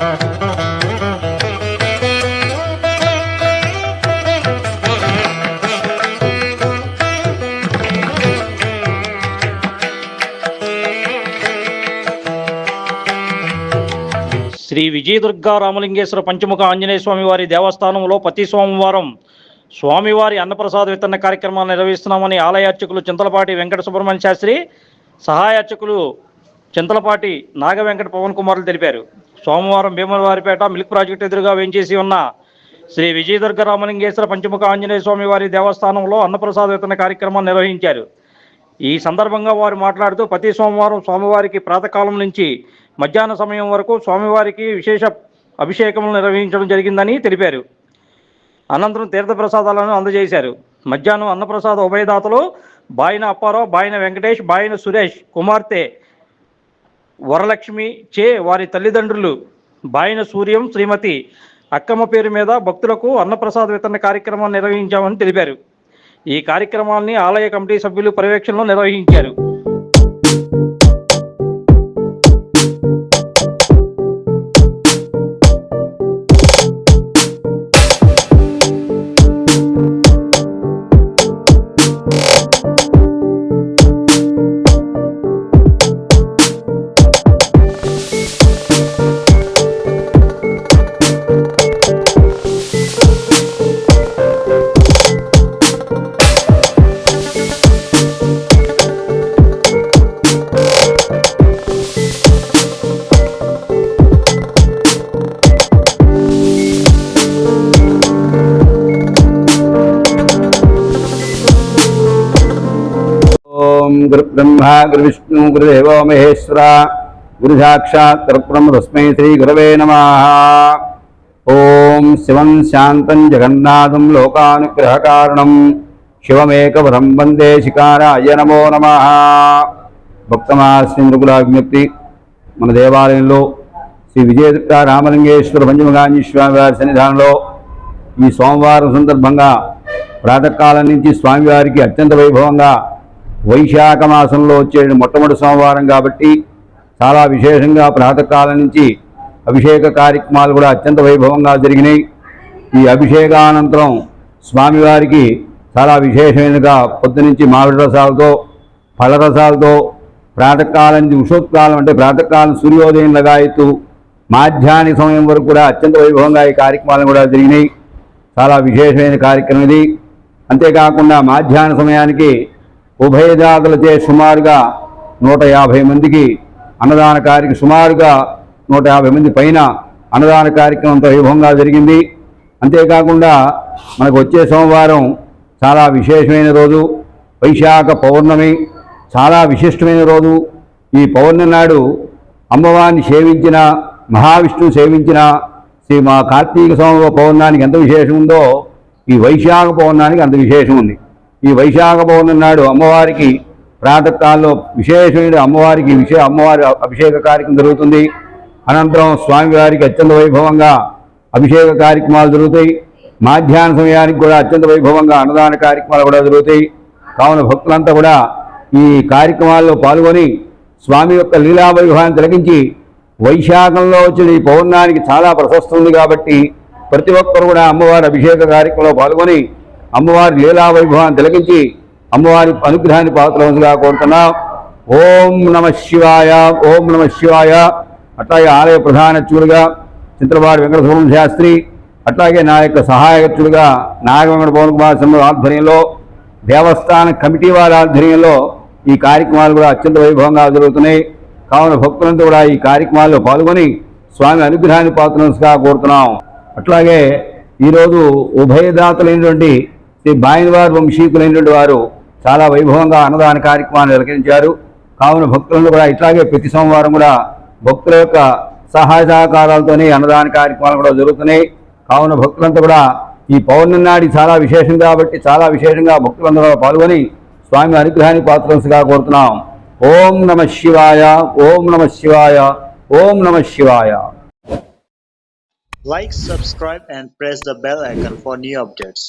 శ్రీ విజయదుర్గా రామలింగేశ్వర పంచముఖ ఆంజనేయ స్వామి వారి దేవస్థానంలో ప్రతి సోమవారం స్వామివారి అన్నప్రసాద వితరణ కార్యక్రమాలు నిర్వహిస్తున్నామని ఆలయ అర్చకులు చింతలపాటి వెంకట సుబ్రహ్మణ్య శాస్త్రి సహాయ అర్చకులు చింతలపాటి నాగ వెంకట పవన్ కుమార్లు తెలిపారు. సోమవారం భీమవారిపేట మిల్క్ ప్రాజెక్టు ఎదురుగా వేంచేసి ఉన్న శ్రీ విజయదుర్గ రామలింగేశ్వర పంచముఖ ఆంజనేయ స్వామి వారి దేవస్థానంలో అన్నప్రసాద వితరణ కార్యక్రమం నిర్వహించారు. ఈ సందర్భంగా వారు మాట్లాడుతూ ప్రతి సోమవారం స్వామివారికి ప్రాతకాలం నుంచి మధ్యాహ్న సమయం వరకు స్వామివారికి విశేష అభిషేకములు నిర్వహించడం జరిగిందని తెలిపారు. అనంతరం తీర్థప్రసాదాలను అందజేశారు. మధ్యాహ్నం అన్నప్రసాద ఉభయదాతలు బాయిన అప్పారావు బాయిన వెంకటేష్ బాయిన సురేష్ కుమార్తె వరలక్ష్మి చే వారి తల్లిదండ్రులు బాయిన సూర్యం శ్రీమతి అక్కమ్మ పేరు మీద భక్తులకు అన్నప్రసాద వితరణ కార్యక్రమాన్ని నిర్వహించామని తెలిపారు. ఈ కార్యక్రమాన్ని ఆలయ కమిటీ సభ్యులు పర్యవేక్షణలో నిర్వహించారు. ఓం గురు విష్ణు గురుదేవో మహేశ్వర గురు సాక్షాత్ పరబ్రహ్మ తస్మై శ్రీ గురవే నమ ఓం శివం శాంతం జగన్నాథం లోకానుగ్రహకారణం శివమేకవరం వందే శికారాయ నమో నమ భక్తమాశ్రీ మృగుల విజ్ఞప్తి మన దేవాలయంలో శ్రీ విజయదుర్గ రామలింగేశ్వర పంచమగాంజీ స్వామివారి సన్నిధానంలో ఈ సోమవారం సందర్భంగా ప్రాతకాలం నుంచి స్వామివారికి అత్యంత వైభవంగా వైశాఖ మాసంలో వచ్చే మొట్టమొదటి సోమవారం కాబట్టి చాలా విశేషంగా ప్రాతకాలం నుంచి అభిషేక కార్యక్రమాలు కూడా అత్యంత వైభవంగా జరిగినాయి. ఈ అభిషేకానంతరం స్వామివారికి చాలా విశేషమైనగా పొద్దునుంచి మామిడి రసాలతో ఫలరసాలతో ప్రాతకాలం నుంచి ఉషోత్కాలం అంటే ప్రాతకాలం సూర్యోదయం లగాయత్తు మాధ్యాహ్న సమయం వరకు కూడా అత్యంత వైభవంగా ఈ కార్యక్రమాలు కూడా జరిగినాయి. చాలా విశేషమైన కార్యక్రమం ఇది. అంతేకాకుండా మాధ్యాహ్న సమయానికి ఉభయ జాతులచే సుమారుగా నూట యాభై మందికి అన్నదాన కార్యక్రమం సుమారుగా నూట యాభై మంది పైన అన్నదాన కార్యక్రమంతో వైభవంగా జరిగింది. అంతేకాకుండా మనకు వచ్చే సోమవారం చాలా విశేషమైన రోజు వైశాఖ పౌర్ణమి చాలా విశిష్టమైన రోజు. ఈ పౌర్ణమి నాడు అమ్మవారిని సేవించిన మహావిష్ణువు సేవించిన శ్రీ మా కార్తీక సోమ పౌర్ణానికి ఎంత విశేషం ఉందో ఈ వైశాఖ పౌర్ణానికి అంత విశేషం ఉంది. ఈ వైశాఖ పౌర్ణమి నాడు అమ్మవారికి ప్రాతకాలంలో విశేషమైన అమ్మవారికి విశే అమ్మవారి అభిషేక కార్యక్రమం జరుగుతుంది. అనంతరం స్వామివారికి అత్యంత వైభవంగా అభిషేక కార్యక్రమాలు జరుగుతాయి. మాధ్యాహ్న సమయానికి కూడా అత్యంత వైభవంగా అన్నదాన కార్యక్రమాలు కూడా జరుగుతాయి. కావున భక్తులంతా కూడా ఈ కార్యక్రమాల్లో పాల్గొని స్వామి యొక్క లీలా వైభవాన్ని తిలకించి వైశాఖంలో వచ్చిన ఈ పౌర్ణానికి చాలా ప్రశస్తి ఉంది కాబట్టి ప్రతి ఒక్కరు కూడా అమ్మవారి అభిషేక కార్యక్రమంలో పాల్గొని అమ్మవారి లీలా వైభవాన్ని తిలకించి అమ్మవారి అనుగ్రహాన్ని పాత్రవంతుగా కోరుతున్నాం. ఓం నమ శివాయ ఓం నమ శివాయ. అట్లాగే ఆలయ ప్రధానచ్చుడుగా చింతలవాడి వెంకట శాస్త్రి అట్లాగే నా యొక్క సహాయకుడుగా నాగవెంకట పవన్ కుమార్ సింహ ఆధ్వర్యంలో దేవస్థాన కమిటీ వారి ఆధ్వర్యంలో ఈ కార్యక్రమాలు కూడా అత్యంత వైభవంగా జరుగుతున్నాయి. కావున భక్తులంతా కూడా ఈ కార్యక్రమాల్లో పాల్గొని స్వామి అనుగ్రహాన్ని పాత్రగా కోరుతున్నాం. అట్లాగే ఈరోజు ఉభయదాతలైనటువంటి శ్రీ బాయినవారు వంశీకులైనటువంటి వారు చాలా వైభవంగా అన్నదాన కార్యక్రమాన్ని నిర్వహించారు. కావున భక్తులను కూడా ఇట్లాగే ప్రతి సోమవారం కూడా భక్తుల యొక్క సహాయ సహకారాలతోనే అన్నదాన కార్యక్రమాలు కూడా జరుగుతున్నాయి. కావున భక్తులంతా కూడా ఈ పౌర్ణమి నాడి చాలా విశేషం కాబట్టి చాలా విశేషంగా భక్తులందరూ పాల్గొని స్వామి అనుగ్రహానికి పాత్రంగా కోరుతున్నాం. ఓం నమ శివాయ ఓం నమ శివాయ ఓం నమ శివాయ. Like subscribe and press the bell icon for new updates